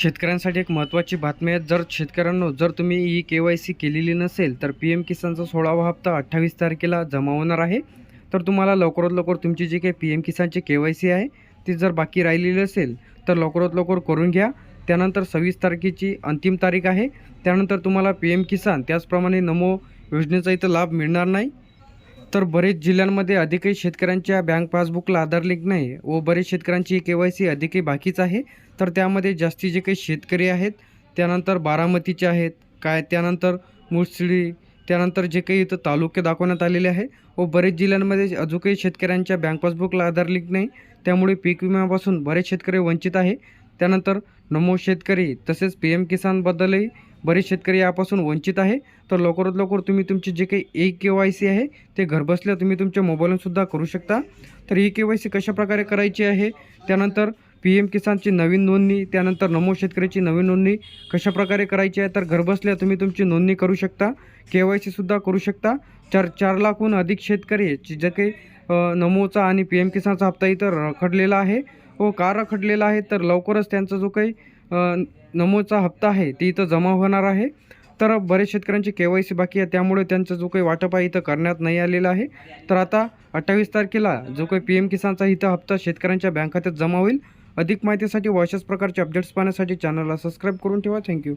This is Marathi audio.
शेतकऱ्यांसाठी एक महत्त्वाची बातमी आहे. जर शेतकऱ्यांनो जर तुम्ही ई के वाय सी केलेली नसेल तर पी एम किसानचा सोळावा हप्ता अठ्ठावीस तारखेला जमा होणार आहे. तर तुम्हाला लवकरात लवकर तुमची जी काही पी एम किसानची के वाय सी आहे ती जर बाकी राहिलेली असेल तर लवकरात लवकर करून घ्या. त्यानंतर सव्वीस तारखेची अंतिम तारीख आहे. त्यानंतर तुम्हाला पी एम किसान त्याचप्रमाणे नमो योजनेचा इथं लाभ मिळणार नाही. तर बरेच जिल्ह्यांमध्ये अधिकही शेतकऱ्यांच्या बँक पासबुकला आधार लिंक नाही व बरेच शेतकऱ्यांची के वाय सी अधिकही बाकीच आहे. तर त्यामध्ये जास्ती जे काही शेतकरी आहेत त्यानंतर बारामतीचे आहेत काय त्यानंतर मुळशिडी त्यानंतर जे काही इथं तालुके दाखवण्यात आलेले आहे व बरेच जिल्ह्यांमध्ये अजून काही शेतकऱ्यांच्या बँक पासबुकला आधार लिंक नाही. त्यामुळे पीक विम्यापासून बरेच शेतकरी वंचित आहे. त्यानंतर नमो शेतकरी तसेच पी एम किसानबद्दलही बरेच शेतकरी यापासून वंचित आहे. तर लवकरात लवकर तुम्ही तुमची जे काही ई के वाय सी आहे ते घरबसल्या तुम्ही तुमच्या मोबाईलसुद्धा करू शकता. तर ई के वाय सी कशाप्रकारे करायची आहे? त्यानंतर पी एम किसानची नवीन नोंदणी त्यानंतर नमो शेतकऱ्याची नवीन नोंदणी कशाप्रकारे करायची आहे? तर घरबसल्या तुम्ही तुमची नोंदणी करू शकता. के वाय सीसुद्धा करू शकता. चार चार लाखहून अधिक शेतकरी जे काही नमोचा आणि पी एम किसानचा हप्ता इथं रखडलेला आहे. हो, व का रखडलेला आहे तर लवकरच त्यांचा जो काही नमोचा हप्ता आहे ते इथं जमा होणार आहे. तर बरेच शेतकऱ्यांची के वाय सी बाकी आहे त्यामुळे त्यांचा जो काही वाटप आहे इथं करण्यात नाही आलेला आहे. तर आता अठ्ठावीस तारखेला जो काही पी एम किसानचा इथं हप्ता शेतकऱ्यांच्या बँक खात्यात जमा होईल. अधिक माहितीसाठी व अशाच प्रकारचे अपडेट्स पाहण्यासाठी चॅनलला सबस्क्राईब करून ठेवा. थँक्यू